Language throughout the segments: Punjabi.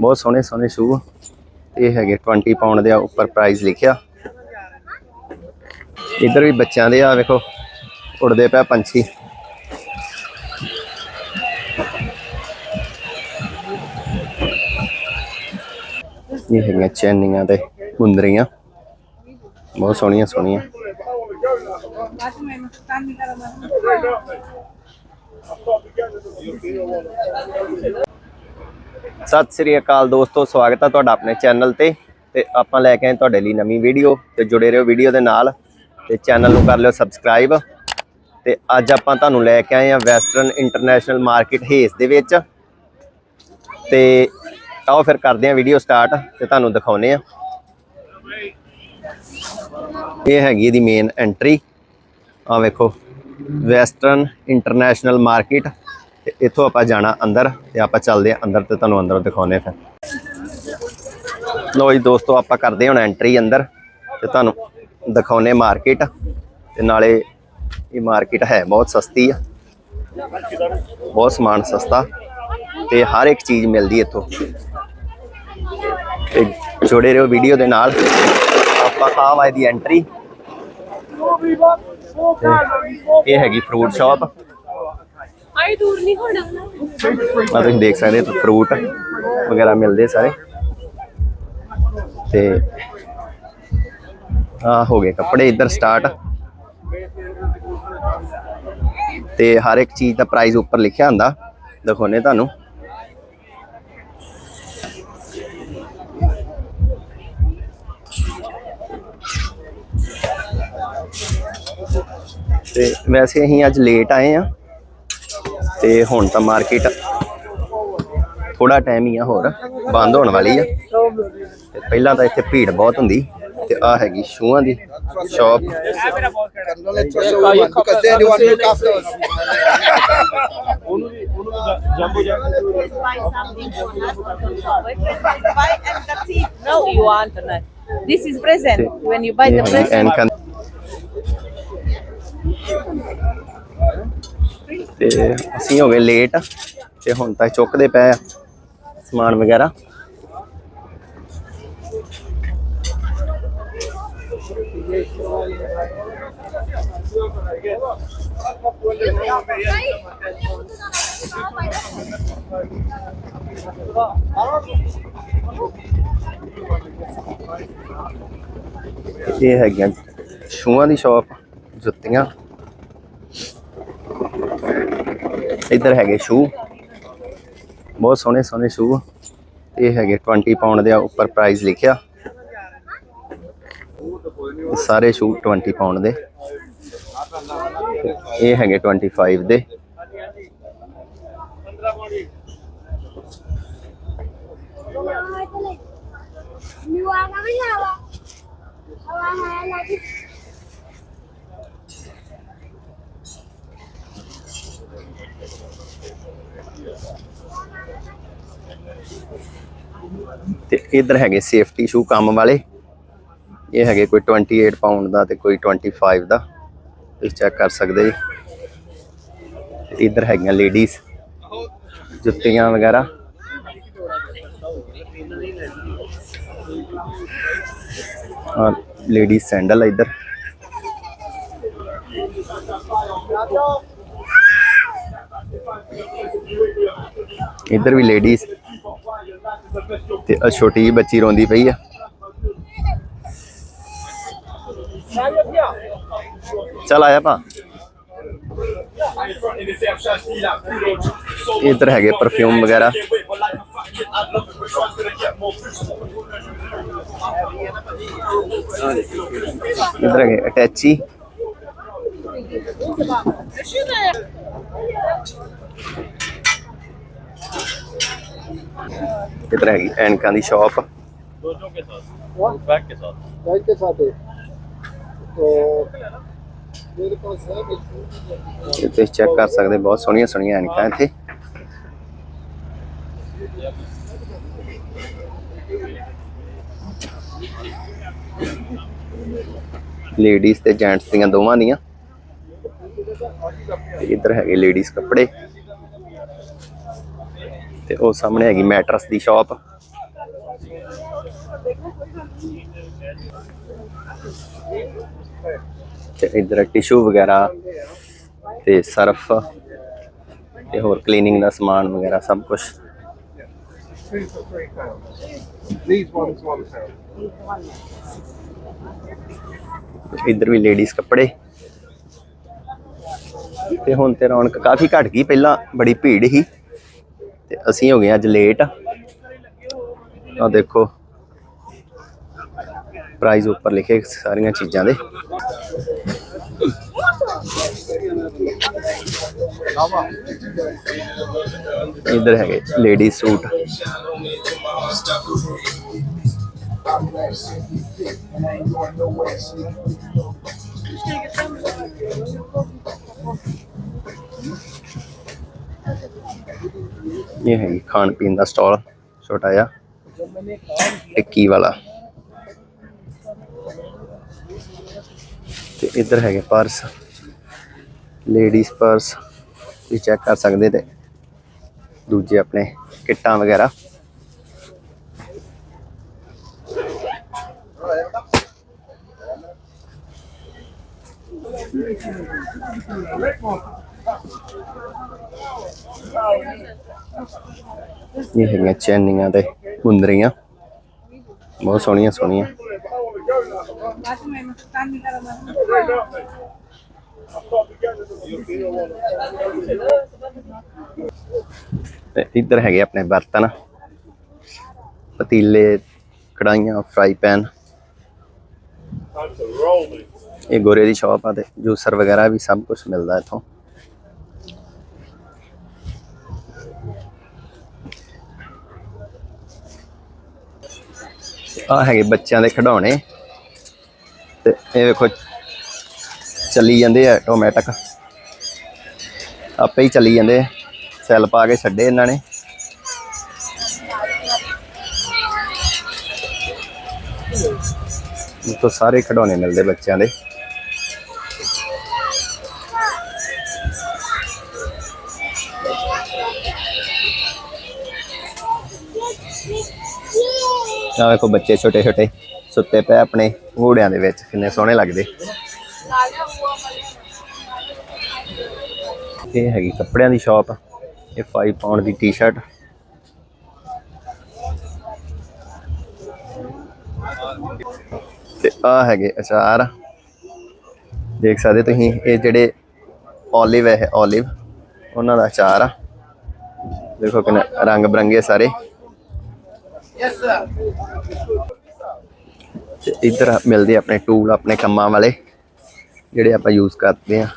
ਬਹੁਤ ਸੋਹਣੇ ਸੋਹਣੇ ਸ਼ੂ ਇਹ ਹੈਗੇ 20 ਪਾਉਂਡ ਦੇ ਆ, ਉੱਪਰ ਪ੍ਰਾਈਸ ਲਿਖਿਆ। ਇੱਧਰ ਵੀ ਬੱਚਿਆਂ ਦੇ ਆ, ਵੇਖੋ, ਉੜਦੇ ਪਏ ਪੰਛੀ। ਇਹ ਹੈਗੀਆਂ ਚੈਨੀਆਂ ਤੇ ਮੁੰਦਰੀਆਂ। ਬਹੁਤ ਸੋਹਣੀਆਂ ਸੋਹਣੀਆਂ। ਸਤਿ ਸ੍ਰੀ ਅਕਾਲ ਦੋਸਤੋ, ਸਵਾਗਤ ਹੈ ਤੁਹਾਡਾ ਆਪਣੇ ਚੈਨਲ ਤੇ ਤੇ ਆਪਾਂ ਲੈ ਕੇ ਆਏ ਤੁਹਾਡੇ ਲਈ ਨਵੀਂ ਵੀਡੀਓ ਤੇ ਜੁੜੇ ਰਹੋ ਵੀਡੀਓ ਦੇ ਨਾਲ ਤੇ ਚੈਨਲ ਨੂੰ ਕਰ ਲਿਓ ਸਬਸਕ੍ਰਾਈਬ ਤੇ ਅੱਜ ਆਪਾਂ ਤੁਹਾਨੂੰ ਲੈ ਕੇ ਆਏ ਆ ਵੈਸਟਰਨ ਇੰਟਰਨੈਸ਼ਨਲ ਮਾਰਕੀਟ ਹੇਸ ਦੇ ਵਿੱਚ ਤੇ ਆਓ ਫਿਰ ਕਰਦੇ ਆ ਵੀਡੀਓ ਸਟਾਰਟ ਤੇ ਤੁਹਾਨੂੰ ਦਿਖਾਉਨੇ ਆ। ਇਹ ਹੈਗੀ ਇਹਦੀ ਮੇਨ ਐਂਟਰੀ ਆ ਵੇਖੋ, ਵੈਸਟਰਨ ਇੰਟਰਨੈਸ਼ਨਲ ਮਾਰਕੀਟ ਤੇ ਇੱਥੋਂ ਆਪਾਂ ਜਾਣਾ ਅੰਦਰ ਤੇ ਆਪਾਂ ਚੱਲਦੇ ਆ ਅੰਦਰ ਤੇ ਤੁਹਾਨੂੰ ਅੰਦਰੋਂ ਦਿਖਾਉਨੇ ਫਿਰ। ਲੋ ਜੀ ਦੋਸਤੋ, ਆਪਾਂ ਕਰਦੇ ਹੁਣ ਐਂਟਰੀ ਅੰਦਰ ਤੇ ਤੁਹਾਨੂੰ ਦਿਖਾਉਨੇ ਮਾਰਕੀਟ ਤੇ ਨਾਲੇ ਇਹ ਮਾਰਕੀਟ ਹੈ ਬਹੁਤ ਸਸਤੀ ਆ। ਬਹੁਤ ਸਮਾਨ ਸਸਤਾ ਤੇ ਹਰ ਇੱਕ ਚੀਜ਼ ਮਿਲਦੀ ਇੱਥੋਂ। ਤੇ ਜੁੜੇ ਰਹੋ ਵੀਡੀਓ ਦੇ ਨਾਲ। ਆਪਾਂ ਆ ਵਾ ਦੀ ਐਂਟਰੀ ਇਹ ਹੈਗੀ ਫਰੂਟ ਸ਼ਾਪ ਆਈ ਦੂਰ ਨਹੀਂ ਹੋਣਾ। ਆ ਤੁਸੀਂ ਦੇਖ ਸਕਦੇ ਹੋ ਫਰੂਟ ਵਗੈਰਾ ਮਿਲਦੇ ਸਾਰੇ। ਤੇ ਆ ਹੋ ਗਏ ਕੱਪੜੇ ਇੱਧਰ ਸਟਾਰਟ ਤੇ ਹਰ ਇੱਕ ਚੀਜ਼ ਦਾ ਪ੍ਰਾਈਸ ਉੱਪਰ ਲਿਖਿਆ ਹੁੰਦਾ। ਦਿਖਾਉਨੇ ਤੁਹਾਨੂੰ। ਤੇ ਵੈਸੇ ਅਸੀਂ ਅੱਜ ਲੇਟ ਆਏ ਆ ਤੇ ਹੁਣ ਤਾਂ ਮਾਰਕੀਟ ਥੋੜਾ ਟਾਈਮ ਹੀ ਆ ਹੋਰ ਬੰਦ ਹੋਣ ਵਾਲੀ ਆ ਤੇ ਪਹਿਲਾਂ ਤਾਂ ਇੱਥੇ ਭੀੜ ਬਹੁਤ ਹੁੰਦੀ ਤੇ ਆ ਹੈਗੀ ਸ਼ੂਆਂ ਦੀ shop. This is present. When you buy ਇਹ the ਹੈਗੀ present, ਐਨਕਾਂ ਤੇ ਅਸੀਂ ਹੋ ਗਏ ਲੇਟ ਤੇ ਹੁਣ ਤਾਂ ਚੁੱਕਦੇ ਪਏ ਆ ਸਮਾਨ ਵਗੈਰਾ। ਇਹ ਹੈਗੀਆਂ ਸ਼ੂਆਂ ਦੀ ਸ਼ਾਪ ਜੁੱਤੀਆਂ। ਇੱਧਰ ਹੈਗੇ ਸ਼ੂ। ਬਹੁਤ ਸੋਹਣੇ ਸੋਹਣੇ ਸ਼ੂ। ਇਹ ਹੈਗੇ 20 ਪਾਉਂਡ ਦੇ ਆ, ਉੱਪਰ ਪ੍ਰਾਈਸ ਲਿਖਿਆ। ਸਾਰੇ ਸ਼ੂ 20 ਪਾਉਂਡ ਦੇ। ਇਹ ਹੈਗੇ 25 ਦੇ। ਤੇ ਇੱਧਰ ਹੈਗੇ ਸੇਫਟੀ ਸ਼ੂ ਕੰਮ ਵਾਲੇ। ਇਹ ਹੈਗੇ ਕੋਈ 28 ਪਾਉਂਡ ਦਾ ਤੇ ਕੋਈ 25 ਦਾ। ਤੁਸੀਂ ਚੈੱਕ ਕਰ ਸਕਦੇ ਜੀ। ਤੇ ਇੱਧਰ ਹੈਗੀਆਂ ਲੇਡੀਜ਼ ਜੁੱਤੀਆਂ ਵਗੈਰਾ। ਆ ਲੇਡੀਜ਼ ਸੈਂਡਲ ਇੱਧਰ। ਇੱਧਰ ਵੀ ਲੇਡੀਜ਼ ਤੇ ਆ ਛੋਟੀ ਜਿਹੀ ਬੱਚੀ ਰੋਂਦੀ ਪਈ ਆ। ਚਲ ਆਇਆ ਭਾ ਇੱਧਰ ਹੈਗੇ ਪਰਫਿਊਮ ਵਗੈਰਾ। ਇੱਧਰ ਹੈਗੇ ਅਟੈਚੀ। ਇੱਧਰ ਹੈਗੀ ਐਨਕਾਂ ਦੀ ਸ਼ਾਪ Right के साथ है तो मेरे पास है बिल्कुल ਇਹ ਤੁਸੀਂ ਚੈੱਕ ਕਰ ਸਕਦੇ ਬਹੁਤ ਸੋਹਣੀਆਂ ਸੋਹਣੀਆਂ ਐਨਕਾਂ ਇੱਥੇ ਲੇਡੀਜ਼ ਤੇ ਜੈਂਟਸ ਦੀਆਂ ਦੋਵਾਂ ਦੀਆਂ ਤੇ ਇੱਧਰ ਹੈਗੇ ਲੇਡੀਜ਼ ਕੱਪੜੇ ਤੇ ਉਹ ਸਾਹਮਣੇ ਹੈਗੀ ਮੈਟਰਸ ਦੀ ਸ਼ਾਪ। ਤੇ ਇਧਰ ਟਿਸ਼ੂ ਵਗੈਰਾ ਤੇ ਸਰਫ ਤੇ ਹੋਰ ਕਲੀਨਿੰਗ ਦਾ ਸਮਾਨ ਵਗੈਰਾ ਸਭ ਕੁਝ Two ਇੱਧਰ ਵੀ ਲੇਡੀਜ਼ ਕੱਪੜੇ। ਤੇ ਹੁਣ ਤੇ ਰੌਣਕ ਕਾਫੀ ਘਟ ਗਈ, ਪਹਿਲਾਂ ਬੜੀ ਭੀੜ ਸੀ। ਤੇ ਅਸੀਂ ਹੋ ਗਏ ਅੱਜ ਲੇਟ ਆ। ਦੇਖੋ। ਪ੍ਰਾਈਸ ਉੱਪਰ ਲਿਖੇ ਸਾਰੀਆਂ ਚੀਜ਼ਾਂ ਦੇ। ਇੱਧਰ ਹੈਗੇ ਲੇਡੀ ਸੂਟ ਇਹ ਹੈ ਖਾਣ ਪੀਣ ਦਾ ਸਟਾਲ, ਛੋਟਾ ਜਿਹਾ। ਟਿੱਕੀ ਵਾਲਾ? ਤੇ ਇੱਧਰ ਹੈਗੇ ਪਰਸ। ਲੇਡੀਜ਼ ਪਰਸ ਵੀ ਚੈੱਕ ਕਰ ਸਕਦੇ ਤੇ। ਦੂਜੇ ਆਪਣੇ ਕਿੱਟਾਂ ਵਗੈਰਾ। ਇਹ ਹੈਗੀਆਂ ਚੈਨੀਆਂ ਤੇ ਮੁੰਦਰੀਆਂ। ਬਹੁਤ ਸੋਹਣੀਆਂ ਸੋਹਣੀਆਂ। ਤੇ ਇੱਧਰ ਹੈਗੇ ਆਪਣੇ ਬਰਤਨ। ਪਤੀਲੇ ਕੜਾਈਆਂ ਫਰਾਈ ਪੈਨ ਇਹ ਗੋਰੇ ਦੀ ਸ਼ਾਪ ਆ ਤੇ ਜੂਸਰ ਵਗੈਰਾ ਵੀ ਸਭ ਕੁਝ ਮਿਲਦਾ ਇੱਥੋਂ। ਆ ਹੈਗੇ ਬੱਚਿਆਂ ਦੇ ਖਿਡੌਣੇ। ਤੇ ਇਹ ਵੇਖੋ, ਚੱਲੀ ਜਾਂਦੇ ਆ ਆਟੋਮੈਟਿਕ ਆਪੇ ਹੀ ਚੱਲੀ ਜਾਂਦੇ ਸੈੱਲ ਪਾ ਕੇ ਛੱਡੇ ਇਹਨਾਂ ਨੇ। ਤੋਂ ਸਾਰੇ ਖਿਡੌਣੇ ਮਿਲਦੇ ਬੱਚਿਆਂ ਦੇ। ਆ ਵੇਖੋ ਬੱਚੇ ਛੋਟੇ ਛੋਟੇ ਸੁੱਤੇ ਪਏ ਆਪਣੇ ਘੋੜਿਆਂ ਦੇ ਵਿੱਚ, ਕਿੰਨੇ ਸੋਹਣੇ ਲੱਗਦੇ। ਇਹ ਹੈਗੀ ਕੱਪੜਿਆਂ ਦੀ ਸ਼ਾਪ, ਇਹ 5 ਪਾਉਂਡ ਦੀ ਟੀ-ਸ਼ਰਟ ਤੇ ਆ ਹੈਗੇ ਅਚਾਰ। ਦੇਖ ਸਕਦੇ ਤੁਸੀਂ, ਇਹ ਜਿਹੜੇ 올ਿਵ ਹੈ 올ਿਵ ਉਹਨਾਂ ਦਾ ਅਚਾਰ ਆ। ਦੇਖੋ ਕਿੰਨੇ ਰੰਗ ਬਰੰਗੇ ਸਾਰੇ। ਤੇ ਇੱਧਰ ਮਿਲਦੇ ਆਪਣੇ ਟੂਲ ਆਪਣੇ ਕੰਮਾਂ ਵਾਲੇ, ਜਿਹੜੇ ਆਪਾਂ ਯੂਜ਼ ਕਰਦੇ ਆ।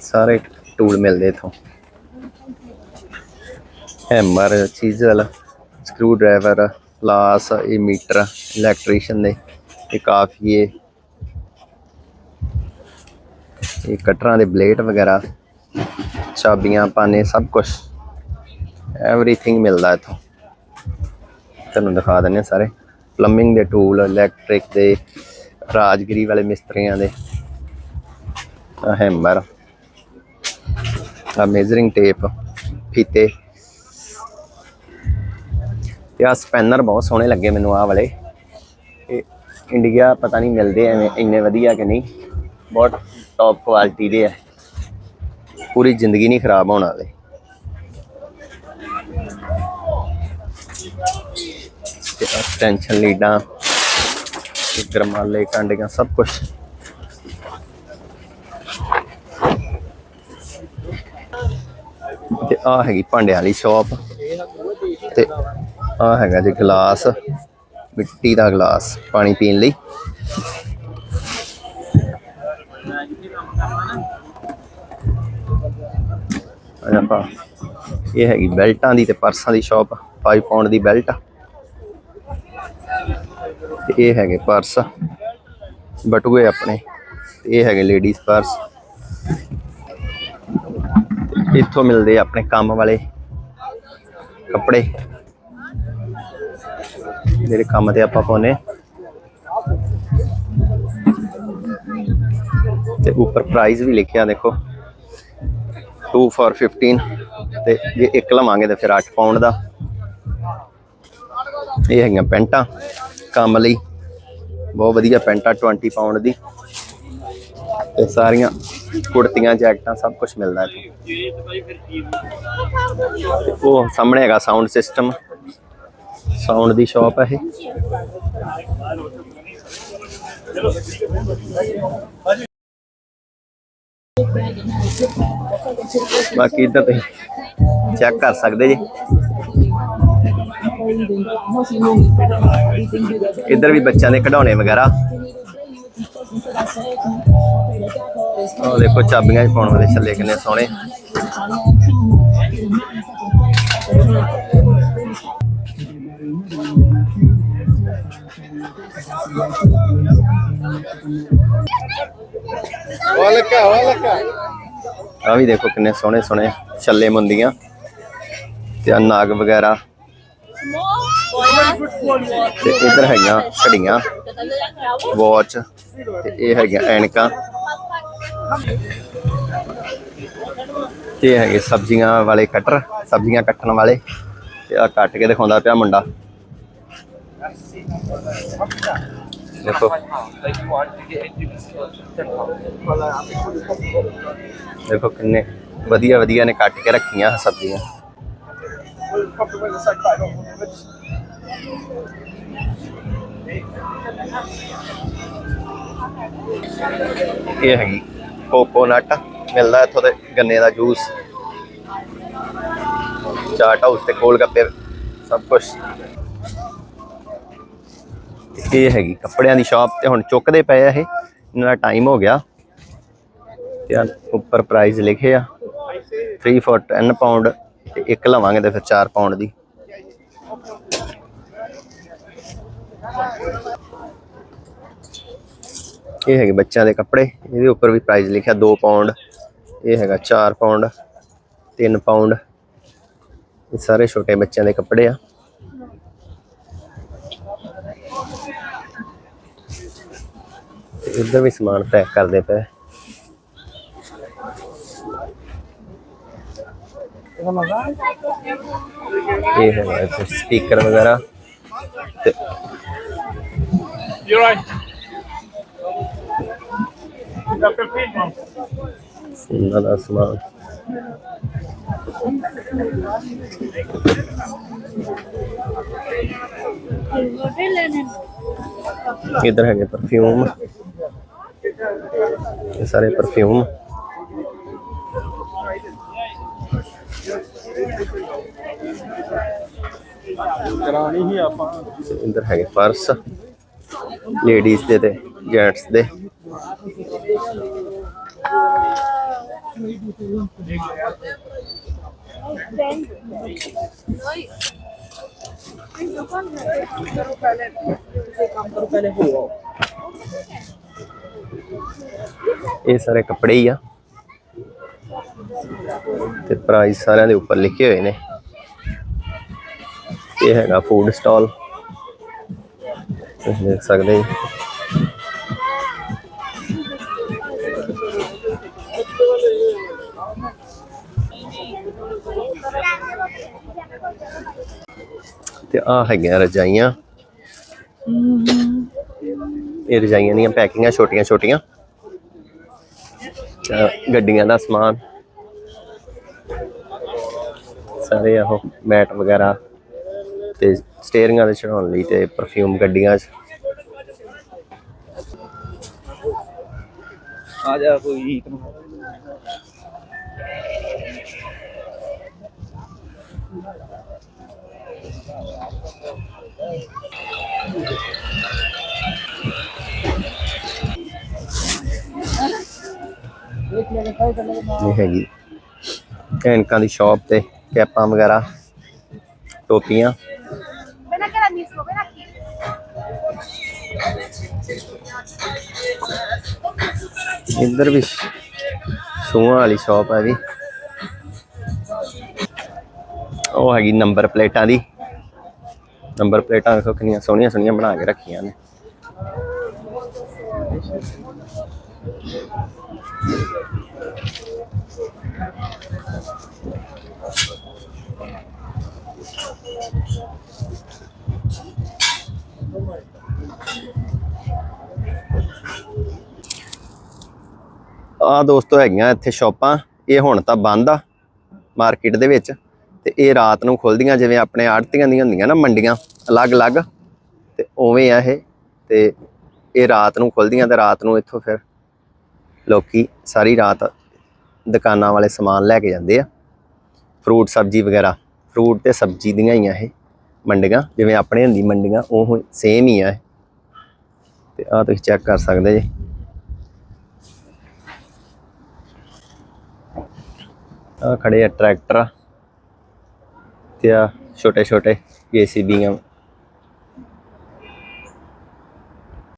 ਸਾਰੇ ਟੂਲ ਮਿਲਦੇ ਇਥੋਂ। ਹੈਮਰ ਚੀਜ਼ਲ ਸਕਰੂ ਡਰਾਈਵਰ ਲਾਸ ਇਹ ਮੀਟਰ ਇਲੈਕਟ੍ਰੀਸ਼ੀਅਨ ਦੇ ਇਹ ਕਾਫੀ ਇਹ ਕਟਰਾਂ ਦੇ ਬਲੇਡ ਵਗੈਰਾ, ਚਾਬੀਆਂ, ਪਾਨੇ, ਸਭ ਕੁਝ ਐਵਰੀਥਿੰਗ ਮਿਲਦਾ ਇਥੋਂ। ਤੁਹਾਨੂੰ ਦਿਖਾ ਦਿੰਦੇ ਹਾਂ ਸਾਰੇ। ਪਲੰਬਿੰਗ ਦੇ ਟੂਲ ਇਲੈਕਟ੍ਰਿਕ ਦੇ, ਰਾਜਗਰੀ ਵਾਲੇ ਮਿਸਤਰੀਆਂ ਦੇ। ਆਹ ਹੈਮਰ ਆ ਮੇਜ਼ਰਿੰਗ ਟੇਪ ਫੀਤੇ। ਤੇ ਆ ਸਪੈਨਰ ਬਹੁਤ ਸੋਹਣੇ ਲੱਗੇ ਮੈਨੂੰ ਆਹ ਵਾਲੇ। ਇਹ ਇੰਡੀਆ ਪਤਾ ਨਹੀਂ ਮਿਲਦੇ ਐਵੇਂ ਇੰਨੇ ਵਧੀਆ ਕਿ ਨਹੀਂ। ਬਹੁਤ ਟੌਪ ਕੁਆਲਿਟੀ ਦੇ ਆ। ਪੂਰੀ ਜ਼ਿੰਦਗੀ ਨਹੀਂ ਖਰਾਬ ਹੋਣ ਵਾਲੇ। ਤੇ ਟੈਨਸ਼ਨ ਲੀਡਾਂ ਗਰਮਾਲੇ ਕਾਂਡੀਆਂ ਸਭ ਕੁਝ ਤੇ ਆ ਹੈਗੀ ਭਾਂਡਿਆਂ ਵਾਲੀ ਸ਼ਾਪ ਤੇ ਆ ਹੈਗਾ ਜੀ ਗਲਾਸ ਮਿੱਟੀ ਦਾ ਗਲਾਸ ਪਾਣੀ ਪੀਣ ਲਈ ਆਪਾਂ ਇਹ ਹੈਗੀ ਬੈਲਟਾਂ ਦੀ ਤੇ ਪਰਸਾਂ ਦੀ ਸ਼ਾਪ 5 ਪਾਉਂਡ ਦੀ ਬੈਲਟ ਤੇ ਇਹ ਹੈਗੇ ਪਰਸ ਬਟੂਏ ਆਪਣੇ, ਤੇ ਇਹ ਹੈਗੇ ਲੇਡੀਜ਼ ਪਰਸ ਇੱਥੋਂ ਮਿਲਦੇ ਆਪਣੇ ਕੰਮ ਵਾਲੇ ਕੱਪੜੇ। ਜਿਹੜੇ ਕੰਮ ਤੇ ਆਪਾਂ ਪਾਉਨੇ ਤੇ ਉੱਪਰ ਪ੍ਰਾਈਸ ਵੀ ਲਿਖਿਆ ਦੇਖੋ। 2 for 15 ਤੇ ਜੇ ਇੱਕ ਲਵਾਂਗੇ ਤਾਂ ਫਿਰ 8 ਪਾਉਂਡ ਦਾ। ਇਹ ਹੈਗੀਆਂ ਪੈਂਟਾਂ। ਕੰਮ ਲਈ। ਬਹੁਤ ਵਧੀਆ ਪੈਂਟਾਂ 20 ਪਾਉਂਡ ਦੀ। ਤੇ ਸਾਰੀਆਂ ਕੁੜਤੀਆਂ, ਜੈਕਟਾਂ, ਸਭ ਕੁਝ ਮਿਲਦਾ ਇੱਥੇ। ਉਹ ਸਾਹਮਣੇ ਹੈਗਾ ਸਾਊਂਡ ਸਿਸਟਮ ਸਾਊਂਡ ਦੀ ਸ਼ਾਪ ਹੈ ਇਹ। ਬਾਕੀ ਇੱਧਰ ਤੁਸੀਂ ਚੈੱਕ ਕਰ ਸਕਦੇ ਜੀ। ਇੱਧਰ ਵੀ ਬੱਚਿਆਂ ਦੇ ਖਿਡੌਣੇ ਵਗੈਰਾ? ਉਹ ਦੇਖੋ ਚਾਬੀਆਂ 'ਚ ਪਾਉਣ ਵਾਲੇ ਛੱਲੇ ਕਿੰਨੇ ਸੋਹਣੇ। Walaka, walaka. ਆ ਵੀ ਦੇਖੋ ਕਿੰਨੇ ਸੋਹਣੇ ਸੋਹਣੇ ਛੱਲੇ ਮੁੰਦੀਆਂ ਤੇ ਨਾਗ ਵਗੈਰਾ। ਤੇ ਇੱਧਰ ਹੈਗੀਆਂ ਘੜੀਆਂ ਵਾਚ ਤੇ ਇਹ ਹੈਗੀਆਂ ਐਨਕਾਂ। ਤੇ ਇਹ ਹੈਗੇ ਸਬਜ਼ੀਆਂ ਵਾਲੇ ਕਟਰ, ਸਬਜ਼ੀਆਂ ਕੱਟਣ ਵਾਲੇ। ਤੇ ਆ ਕੱਟ ਕੇ ਦਿਖਾਉਂਦਾ ਪਿਆ ਮੁੰਡਾ। ਦੇਖੋ। ਦੇਖੋ ਕਿੰਨੇ ਵਧੀਆ ਵਧੀਆ ਨੇ ਕੱਟ ਕੇ ਰੱਖੀਆਂ ਸਬਜ਼ੀਆਂ। ਇਹ ਹੈਗੀ ਕੋਕੋਨਟ, ਮਿਲਦਾ ਇੱਥੋਂ ਦੇ ਗੰਨੇ ਦਾ ਜੂਸ। ਚਾਟ ਹਾਊਸ ਤੇ ਗੋਲ ਗੱਪੇ, ਸਭ ਕੁਝ ਇਹ ਹੈਗੀ ਕੱਪੜਿਆਂ ਦੀ ਸ਼ਾਪ ਤੇ ਹੁਣ ਚੁੱਕਦੇ ਪਏ ਆ ਇਹ। ਇਹਨਾਂ ਦਾ ਟਾਈਮ ਹੋ ਗਿਆ। ਤੇ ਆਹ ਉੱਪਰ ਪ੍ਰਾਈਸ ਲਿਖੇ ਆ। 3 ਫॉर 10 ਪਾਉਂਡ ਤੇ ਇੱਕ ਲਵਾਂਗੇ ਤੇ ਫਿਰ 4 ਪਾਉਂਡ ਦੀ। ਇਹ ਹੈਗੇ ਬੱਚਿਆਂ ਦੇ ਕੱਪੜੇ। ਇਹਦੇ ਉੱਪਰ ਵੀ ਪ੍ਰਾਈਸ ਲਿਖਿਆ 2 ਪਾਉਂਡ ਇਹ ਹੈਗਾ 4 ਪਾਉਂਡ 3 ਪਾਉਂਡ ਇਹ ਸਾਰੇ ਛੋਟੇ ਬੱਚਿਆਂ ਦੇ ਕੱਪੜੇ ਆ। ਇੱਧਰ ਵੀ ਸਮਾਨ ਪੈਕ ਕਰਦੇ ਪਏ। ਇਹ ਹੈਗਾ ਸਪੀਕਰ ਵਗੈਰਾ। ਤੇ You're right. Got 15 months. ਇਹਨਾਂ ਦਾ ਸਮਾਨ ਇਧਰ ਹੈਗੇ ਪਰਫਿਊਮ ਇਹ ਸਾਰੇ ਪਰਫਿਊਮ ਕਰਾਣੀ ਹੀ ਆਪਾਂ ਇਧਰ ਹੈਗੇ ਪਰਸ ਲੇਡੀਜ਼ ਦੇ ਤੇ ਜੈਂਟਸ ਦੇ। ਇਹ ਸਾਰੇ ਕੱਪੜੇ ਹੀ ਆ। ਤੇ ਪ੍ਰਾਈਸ ਸਾਰਿਆਂ ਦੇ ਉੱਪਰ ਲਿਖੇ ਹੋਏ ਨੇ। ਇਹ ਹੈਗਾ ਫੂਡ ਸਟਾਲ ਤੁਸੀਂ ਦੇਖ ਸਕਦੇ ਜੀ ਤੇ ਆ ਹੈਗੀਆਂ ਰਜਾਈਆਂ। ਇਹ ਰਜਾਈਆਂ ਦੀਆਂ ਪੈਕਿੰਗਾਂ ਛੋਟੀਆਂ ਛੋਟੀਆਂ। ਗੱਡੀਆਂ ਦਾ ਸਮਾਨ। ਸਾਰੇ ਆਹੋ ਮੈਟ ਵਗੈਰਾ। ਤੇ ਸਟੀਅਰਿੰਗਾਂ ਦੇ ਚੜਾਉਣ ਲਈ ਤੇ ਪਰਫਿਊਮ ਗੱਡੀਆਂ 'ਚ। ਆ ਜਾ ਕੋਈ ਇਹ ਹੈਗੀ ਐਨਕਾਂ ਦੀ ਸ਼ਾਪ ਤੇ ਕੈਪਾਂ ਵਗੈਰਾ ਟੋਪੀਆਂ। ਇੱਧਰ ਵੀ ਸ਼ੂਆਂ ਵਾਲੀ ਸ਼ਾਪ ਹੈ ਵੀ ਉਹ ਹੈਗੀ ਨੰਬਰ ਪਲੇਟਾਂ ਦੀ। ਨੰਬਰ ਪਲੇਟਾਂ ਦੇਖੋ ਕਿੰਨੀਆਂ ਸੋਹਣੀਆਂ ਸੋਹਣੀਆਂ ਬਣਾ ਕੇ ਰੱਖੀਆਂ ਨੇ। ਆ ਦੋਸਤੋ ਹੈਗੀਆਂ ਇੱਥੇ ਸ਼ਾਪਾਂ, ਇਹ ਹੁਣ ਤਾਂ ਬੰਦ ਆ ਮਾਰਕੀਟ ਦੇ ਵਿੱਚ ਤੇ ਇਹ ਰਾਤ ਨੂੰ ਖੁੱਲਦੀਆਂ ਜਿਵੇਂ ਆਪਣੇ ਆੜਤੀਆਂ ਦੀਆਂ ਹੁੰਦੀਆਂ ਨਾ ਮੰਡੀਆਂ, ਅਲੱਗ-ਅਲੱਗ ਤੇ ਉਵੇਂ ਆ ਇਹ ਤੇ ਇਹ ਰਾਤ ਨੂੰ ਖੁੱਲਦੀਆਂ ਤੇ ਰਾਤ ਨੂੰ ਇੱਥੋਂ ਫਿਰ ਲੋਕੀ ਸਾਰੀ ਰਾਤ ਦੁਕਾਨਾਂ ਵਾਲੇ ਸਮਾਨ ਲੈ ਕੇ ਜਾਂਦੇ ਆ। ਫਰੂਟ, ਸਬਜ਼ੀ ਵਗੈਰਾ, ਫਰੂਟ ਤੇ ਸਬਜ਼ੀ ਦੀਆਂ ਹੀ ਆ ਇਹ ਮੰਡੀਆਂ, ਜਿਵੇਂ ਆਪਣੇ ਹੁੰਦੀ ਮੰਡੀਆਂ, ਉਹ ਸੇਮ ਹੀ ਆ ਇਹ। ਤੇ ਆ ਤੁਸੀਂ ਚੈੱਕ ਕਰ ਸਕਦੇ ਜੀ। ਆ ਖੜੇ ਆ ਟਰੈਕਟਰ ਤੇ ਆ ਛੋਟੇ ਛੋਟੇ ਜੀਸੀਬੀਆਂ